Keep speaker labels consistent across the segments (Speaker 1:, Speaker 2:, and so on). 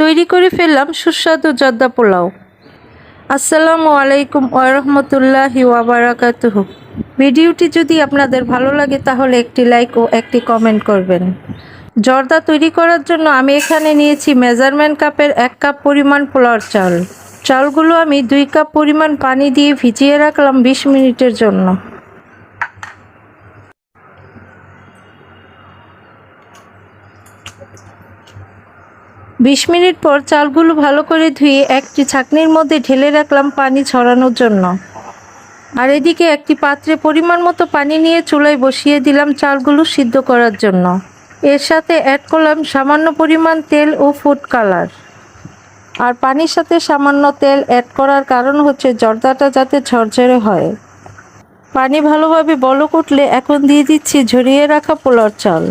Speaker 1: তৈরি করে ফেললাম সুস্বাদু জর্দা পোলাও। আসসালামু আলাইকুম ওরহমতুল্লাহি ওয়াবারাকাতুহ ভিডিওটি যদি আপনাদের ভালো লাগে তাহলে একটি লাইক ও একটি কমেন্ট করবেন। জর্দা তৈরি করার জন্য আমি এখানে নিয়েছি মেজারমেন্ট কাপের এক কাপ পরিমাণ পোলাওর চাল। চালগুলো আমি দুই কাপ পরিমাণ পানি দিয়ে ভিজিয়ে রাখলাম বিশ মিনিটের জন্য। বিশ মিনিট পর চালগুলো ভালো করে ধুয়ে একটি ছাকনির মধ্যে ঢেলে রাখলাম পানি ছড়ানোর জন্য। আর এদিকে একটি পাত্রে পরিমাণ মতো পানি নিয়ে চুলায় বসিয়ে দিলাম চালগুলো সিদ্ধ করার জন্য। এর সাথে অ্যাড করলাম সামান্য পরিমাণ তেল ও ফুড কালার আর পানির সাথে সামান্য তেল অ্যাড করার কারণ হচ্ছে জর্দাটা যাতে ঝরঝরে হয়। পানি ভালোভাবে বলক উঠলে এখন দিয়ে দিচ্ছি ঝরিয়ে রাখা পোলার চাল।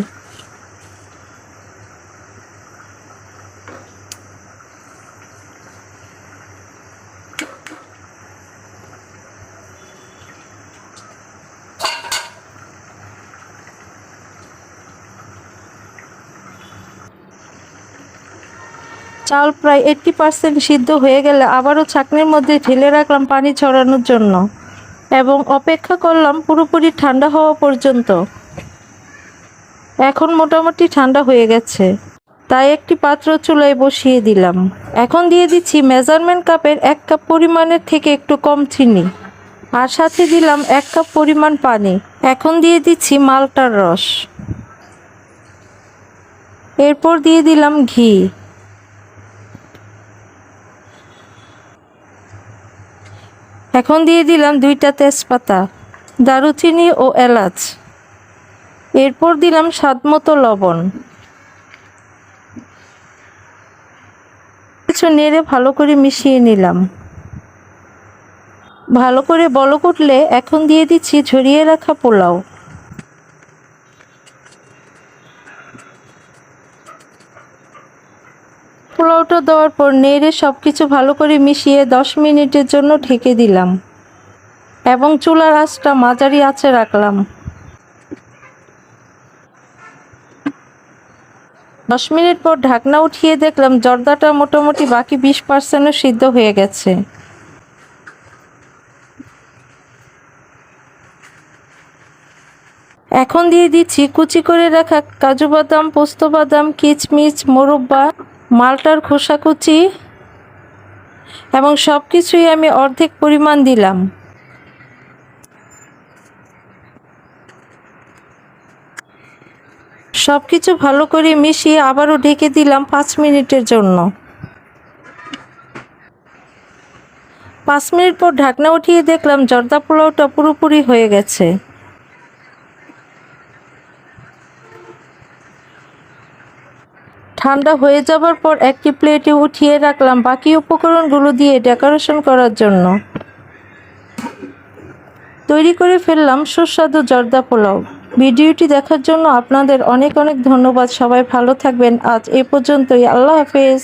Speaker 1: চাল প্রায় এইট্টি পার্সেন্ট সিদ্ধ হয়ে গেলে আবারও ছাকনির মধ্যে ঢেলে রাখলাম পানি ছড়ানোর জন্য এবং অপেক্ষা করলাম পুরোপুরি ঠান্ডা হওয়া পর্যন্ত। এখন মোটামুটি ঠান্ডা হয়ে গেছে। তাই একটি পাত্র চুলায় বসিয়ে দিলাম। এখন দিয়ে দিচ্ছি মেজারমেন্ট কাপের এক কাপ পরিমাণের থেকে একটু কম চিনি। আর সাথে দিলাম এক কাপ পরিমাণ পানি। এখন দিয়ে দিচ্ছি মালটার রস। এরপর দিয়ে দিলাম ঘি। এখন দিয়ে দিলাম দুইটা তেজপাতা, দারুচিনি ও এলাচ। এরপর দিলাম স্বাদ মতো লবণ। কিছু নেড়ে ভালো করে মিশিয়ে নিলাম। ভালো করে বলক উঠলে এখন দিয়ে দিচ্ছি ঝরিয়ে রাখা পোলাও। পোলাওটা দেওয়ার পর নেড়ে সব কিছু ভালো করে মিশিয়ে দশ মিনিটের জন্য ঢেকে দিলাম। এবং চুলার আঁচটা মাঝারি আঁচে রাখলাম। দশ মিনিট পর ঢাকনা উঠিয়ে দেখলাম জর্দাটা মোটামুটি বাকি বিশ পার্সেন্টও সিদ্ধ হয়ে গেছে। এখন দিয়ে দিচ্ছি কুচি করে রাখা কাজু বাদাম, পোস্ত বাদাম, কিচমিচ, মোরব্বা মালটার খোসা কুচি এবং সব কিছুই আমি অর্ধেক পরিমাণ দিলাম। সব কিছু ভালো করে মিশিয়ে আবারও ঢেকে দিলাম পাঁচ মিনিটের জন্য। পাঁচ মিনিট পর ঢাকনা উঠিয়ে দেখলাম জর্দা পোলাওটা পুরোপুরি হয়ে গেছে। ঠান্ডা হয়ে যাবার পর একটি প্লেটে উঠিয়ে রাখলাম বাকি উপকরণগুলো দিয়ে ডেকোরেশন করার জন্য। তৈরি করে ফেললাম সুস্বাদু জর্দা পোলাও। ভিডিওটি দেখার জন্য আপনাদের অনেক অনেক ধন্যবাদ। সবাই ভালো থাকবেন। আজ এ পর্যন্তই। আল্লাহ হাফেজ।